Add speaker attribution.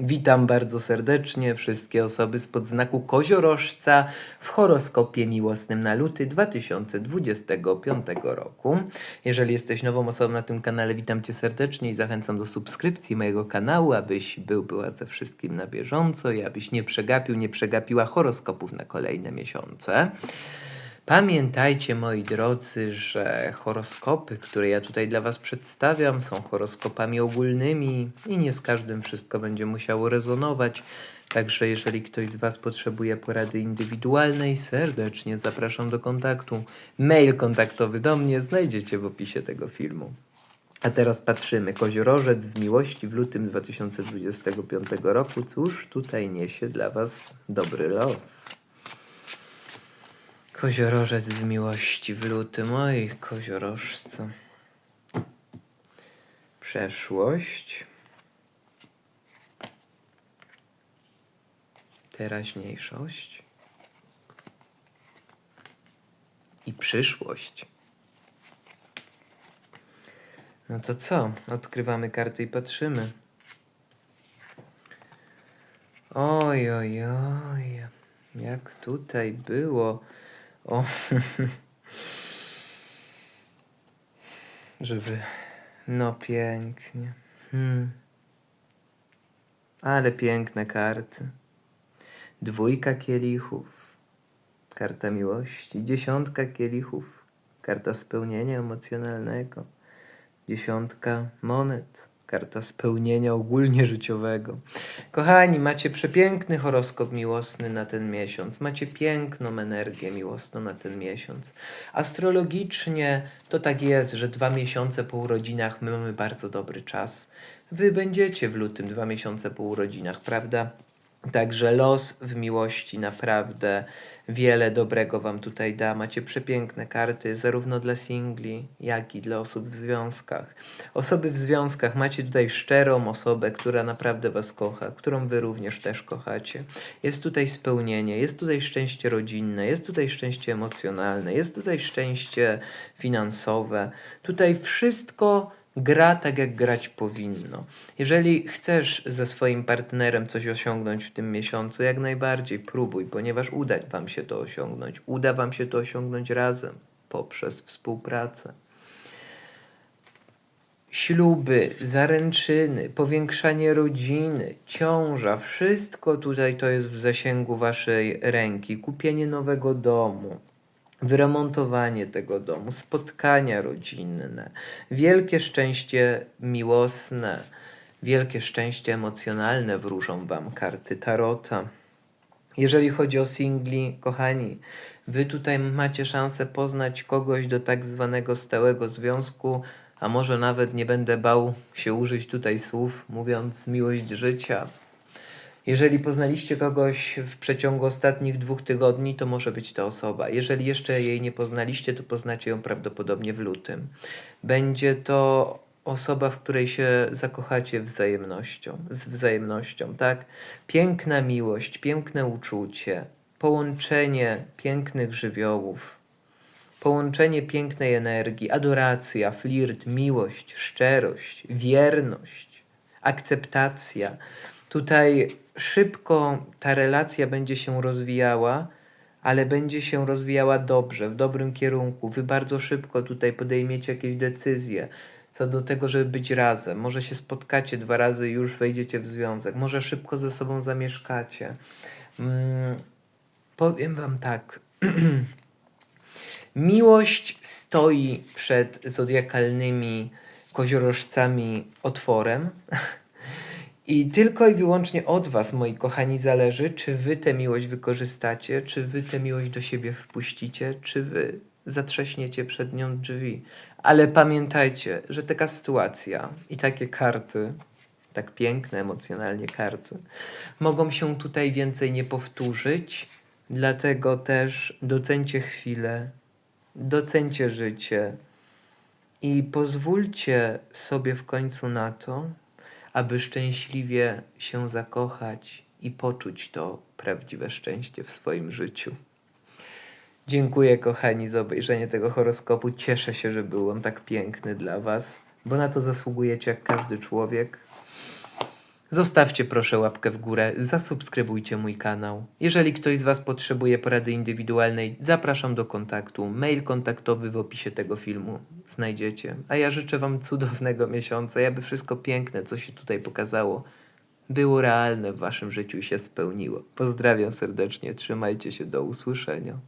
Speaker 1: Witam bardzo serdecznie wszystkie osoby spod znaku koziorożca w horoskopie miłosnym na luty 2025 roku. Jeżeli jesteś nową osobą na tym kanale, witam Cię serdecznie i zachęcam do subskrypcji mojego kanału, abyś był, była ze wszystkim na bieżąco i abyś nie przegapił, nie przegapiła horoskopów na kolejne miesiące. Pamiętajcie, moi drodzy, że horoskopy, które ja tutaj dla Was przedstawiam, są horoskopami ogólnymi i nie z każdym wszystko będzie musiało rezonować. Także jeżeli ktoś z Was potrzebuje porady indywidualnej, serdecznie zapraszam do kontaktu. Mail kontaktowy do mnie znajdziecie w opisie tego filmu. A teraz patrzymy. Koziorożec w miłości w lutym 2025 roku. Cóż tutaj niesie dla Was dobry los? Koziorożec w miłości w lutym. Oj, koziorożce. Przeszłość. Teraźniejszość. I przyszłość. No to co? Odkrywamy karty i patrzymy. Oj, oj, oj. Jak tutaj było. O. Żeby. No pięknie. Hmm. Ale piękne karty. Dwójka kielichów. Karta miłości. Dziesiątka kielichów. Karta spełnienia emocjonalnego. Dziesiątka monet. Karta spełnienia ogólnie życiowego. Kochani, macie przepiękny horoskop miłosny na ten miesiąc. Macie piękną energię miłosną na ten miesiąc. Astrologicznie to tak jest, że dwa miesiące po urodzinach my mamy bardzo dobry czas. Wy będziecie w lutym dwa miesiące po urodzinach, prawda? Także los w miłości naprawdę wiele dobrego Wam tutaj da. Macie przepiękne karty, zarówno dla singli, jak i dla osób w związkach. Osoby w związkach, macie tutaj szczerą osobę, która naprawdę Was kocha, którą Wy również też kochacie. Jest tutaj spełnienie, jest tutaj szczęście rodzinne, jest tutaj szczęście emocjonalne, jest tutaj szczęście finansowe. Tutaj wszystko gra tak, jak grać powinno. Jeżeli chcesz ze swoim partnerem coś osiągnąć w tym miesiącu, jak najbardziej próbuj, ponieważ uda Wam się to osiągnąć. Uda Wam się to osiągnąć razem poprzez współpracę. Śluby, zaręczyny, powiększanie rodziny, ciąża, wszystko tutaj to jest w zasięgu Waszej ręki. Kupienie nowego domu, wyremontowanie tego domu, spotkania rodzinne, wielkie szczęście miłosne, wielkie szczęście emocjonalne wróżą Wam karty Tarota. Jeżeli chodzi o singli, kochani, Wy tutaj macie szansę poznać kogoś do tak zwanego stałego związku, a może nawet nie będę bał się użyć tutaj słów, mówiąc miłość życia. Jeżeli poznaliście kogoś w przeciągu ostatnich dwóch tygodni, to może być to osoba. Jeżeli jeszcze jej nie poznaliście, to poznacie ją prawdopodobnie w lutym. Będzie to osoba, w której się zakochacie wzajemnością, z wzajemnością, tak? Piękna miłość, piękne uczucie, połączenie pięknych żywiołów, połączenie pięknej energii, adoracja, flirt, miłość, szczerość, wierność, akceptacja. Tutaj szybko ta relacja będzie się rozwijała, ale będzie się rozwijała dobrze, w dobrym kierunku. Wy bardzo szybko tutaj podejmiecie jakieś decyzje co do tego, żeby być razem. Może się spotkacie dwa razy i już wejdziecie w związek. Może szybko ze sobą zamieszkacie. Mm, powiem Wam tak. Miłość stoi przed zodiakalnymi koziorożcami otworem. I tylko i wyłącznie od Was, moi kochani, zależy, czy Wy tę miłość wykorzystacie, czy Wy tę miłość do siebie wpuścicie, czy Wy zatrzaśniecie przed nią drzwi. Ale pamiętajcie, że taka sytuacja i takie karty, tak piękne emocjonalnie karty, mogą się tutaj więcej nie powtórzyć, dlatego też docencie chwilę, docencie życie i pozwólcie sobie w końcu na to, aby szczęśliwie się zakochać i poczuć to prawdziwe szczęście w swoim życiu. Dziękuję, kochani, za obejrzenie tego horoskopu. Cieszę się, że był on tak piękny dla Was, bo na to zasługujecie jak każdy człowiek. Zostawcie proszę łapkę w górę, zasubskrybujcie mój kanał. Jeżeli ktoś z Was potrzebuje porady indywidualnej, zapraszam do kontaktu. Mail kontaktowy w opisie tego filmu znajdziecie. A ja życzę Wam cudownego miesiąca, aby wszystko piękne, co się tutaj pokazało, było realne w Waszym życiu i się spełniło. Pozdrawiam serdecznie, trzymajcie się, do usłyszenia.